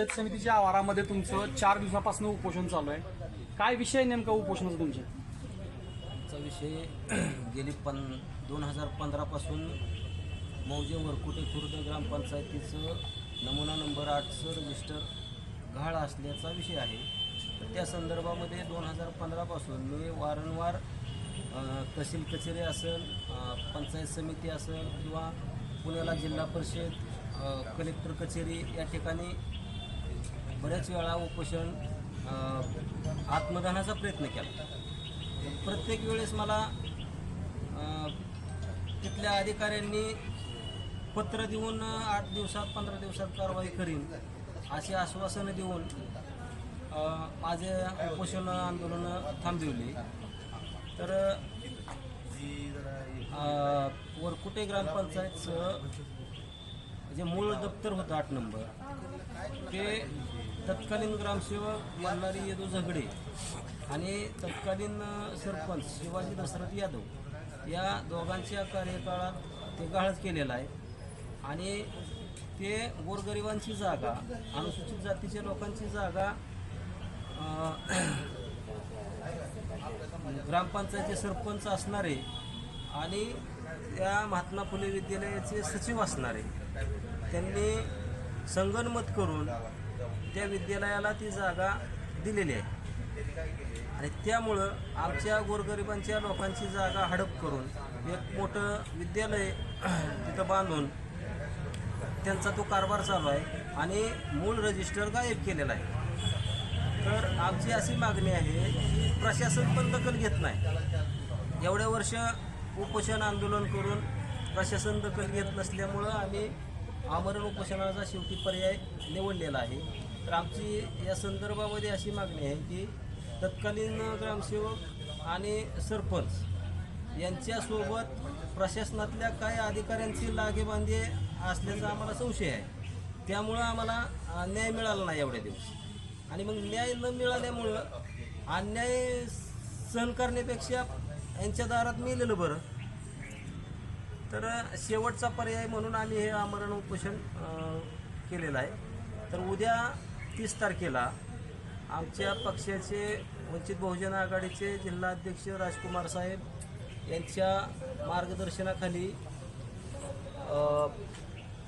पंचायत समितीच्या आवारामध्ये तुमचं चार दिवसापासून उपोषण चालू आहे. काय विषय आहे नेमका उपोषणाचा तुमच्या? चा विषय गेली पन दोन हजार पंधरापासून मौजे वरकुटे खुर्द ग्रामपंचायतीचं नमुना नंबर आठचं रजिस्टर गहाळ असल्याचा विषय आहे. तर त्या संदर्भामध्ये दोन हजार पंधरापासून मी वारंवार अ, तहसील कचेरी असेल अ, पंचायत समिती असेल किंवा पुण्याला जिल्हा परिषद अ, कलेक्टर कचेरी या ठिकाणी बऱ्याच वेळा उपोषण आत्मदानाचा प्रयत्न केला. प्रत्येक वेळेस मला तिथल्या अधिकाऱ्यांनी पत्र देऊन आठ दिवसात पंधरा दिवसात कारवाई करीन अशी आश्वासनं देऊन माझे उपोषण आंदोलन थांबविले. तर वर वरकुटे ग्रामपंचायतचं जे मूळ दप्तर होतं आठ नंबर ते तत्कालीन ग्रामसेवक मल्हारी येदू झगडे आणि तत्कालीन सरपंच शिवाजी दशरथ यादव या दोघांच्या कार्यकाळात ते गाळच केलेलं आहे. आणि ते गोरगरिबांची जागा अनुसूचित जातीच्या लोकांची जागा ग्रामपंचायतीचे सरपंच असणारे आणि त्या महात्मा फुले विद्यालयाचे सचिव असणारे. त्यांनी संगनमत करून त्या विद्यालयाला ती जागा दिलेली आहे. आणि त्यामुळं आमच्या गोरगरिबांच्या लोकांची जागा हडप करून एक मोठं विद्यालय तिथं बांधून त्यांचा तो कारभार चालू आहे आणि मूळ रजिस्टर गायब केलेला आहे. तर आमची अशी मागणी आहे की प्रशासन पण दखल घेत नाही. एवढ्या वर्ष उपोषण आंदोलन करून प्रशासन दखल घेत नसल्यामुळं आम्ही आमरण उपोषणाचा शेवटी पर्याय निवडलेला आहे. तर आमची या संदर्भामध्ये अशी मागणी आहे की तत्कालीन ग्रामसेवक आणि सरपंच यांच्यासोबत प्रशासनातल्या काही अधिकाऱ्यांची लागेबांधे असल्याचा आम्हाला संशय आहे. त्यामुळं आम्हाला न्याय मिळाला नाही एवढ्या दिवस. आणि मग न्याय न मिळाल्यामुळं अन्याय सहन करण्यापेक्षा यांच्या दारात मिळलेलं बरं. तर शेवटचा पर्याय म्हणून आम्ही हे आमरण उपोषण केलेलं आहे. तर उद्या तीस तारखेला आमच्या पक्षाचे वंचित बहुजन आघाडीचे जिल्हाध्यक्ष राजकुमार साहेब यांच्या मार्गदर्शनाखाली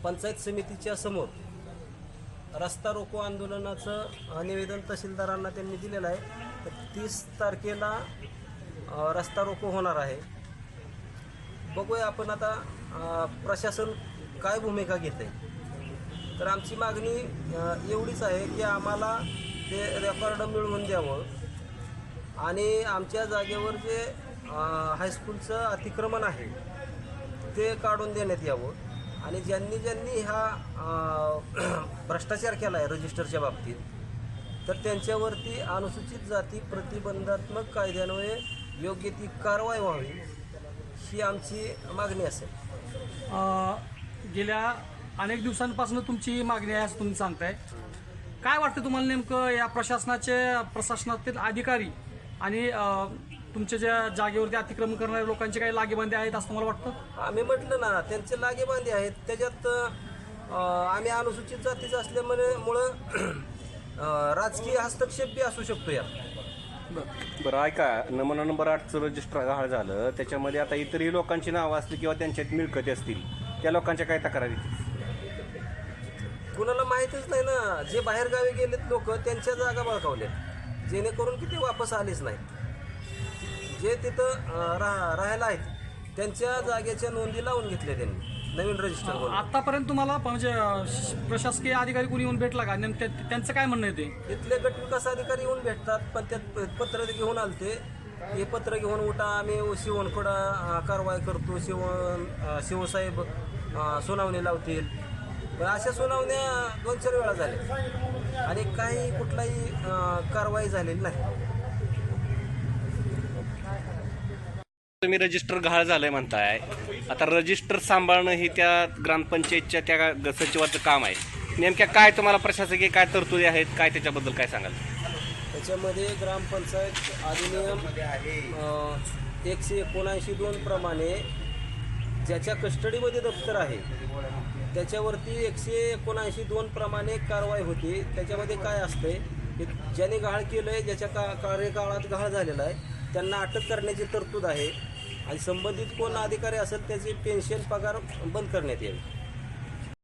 पंचायत समितीच्या समोर रस्ता रोको आंदोलनाचं निवेदन तहसीलदारांना त्यांनी दिलेलं आहे. तर तीस तारखेला रस्ता रोको होणार आहे. बघूया आपण आता प्रशासन काय भूमिका घेत आहे तर आमची मागणी एवढीच आहे की आम्हाला ते रेकॉर्ड मिळवून द्यावं आणि आमच्या जागेवर जे हायस्कूलचं अतिक्रमण आहे ते काढून देण्यात यावं. आणि ज्यांनी ज्यांनी हा भ्रष्टाचार केला आहे रजिस्टरच्या बाबतीत तर त्यांच्यावरती अनुसूचित जाती प्रतिबंधात्मक कायद्यान्वये योग्य ती कारवाई व्हावी. ही आमची मागणी असेल. अं, गेल्या अनेक दिवसांपासून तुमची मागणी आहे असं तुम्ही सांगताय. काय वाटतं तुम्हाला नेमकं या प्रशासनाचे प्रशासनातील अधिकारी आणि अं, तुमच्या ज्या जागेवरती अतिक्रमण करणाऱ्या लोकांचे काही लागेबांधे आहेत असं तुम्हाला वाटतं? आम्ही म्हटलं ना त्यांचे लागेबांधे आहेत. त्याच्यात अं, आम्ही अनुसूचित जातीचं असल्यामुळे मुळं अं, राजकीय हस्तक्षेप बी असू शकतो यात. बरं ऐका. नमुना नंबर आठचं रजिस्टर गहाळ झालं त्याच्यामध्ये आता इतरही लोकांची नावं असतील किंवा त्यांच्यात मिळकती असतील त्या लोकांच्या काय तक्रारी कुणाला माहितीच नाही ना. जे बाहेर गावी गेलेत लोक त्यांच्या जागा बळकावल्या जेणेकरून की ते वापस आलेच नाही जे तिथं राह राहायला आहेत त्यांच्या जागेच्या नोंदी लावून घेतल्या त्यांनी. नवीन रजिस्टर आतापर्यंत तुम्हाला म्हणजे अं, प्रशासकीय अधिकारी कोणी येऊन भेटला का? नेमकं त्यांचं काय म्हणणं आहे ते? तिथले गट विकास अधिकारी येऊन भेटतात पण त्यात प- पत्र घेऊन आलते. हे पत्र घेऊन उठा आम्ही शिवणखोडा अं, कारवाई करतो. शिवण अं, शिवसाहेब अं, सुनावणी लावतील. पण अशा सुनावण्या दोन चार वेळा झाल्या. आणि काही कुठलाही अं, कारवाई झालेली नाही. तुम्ही रजिस्टर घाळ झालंय म्हणताय. आता रजिस्टर सांभाळणं ही त्या ग्रामपंचायतच्या त्या सचिवाचं काम आहे. नेमक्या काय तुम्हाला प्रशासकीय काय तरतुदी आहेत? काय त्याच्याबद्दल काय सांगाल? त्याच्यामध्ये ग्रामपंचायत अधिनियम एकशे एकोणऐंशी दोन प्रमाणे ज्याच्या कस्टडीमध्ये दफ्तर आहे त्याच्यावरती एकशे एकोणऐंशी दोन प्रमाणे कारवाई होती. त्याच्यामध्ये काय असते ज्याने घाळ केलं आहे ज्याच्या का कार्यकाळात घाळ झालेला आहे त्यांना अटक करण्याची तरतूद आहे. आणि संबंधित कोण अधिकारी असेल त्याची पेन्शन पगार बंद करण्यात यावी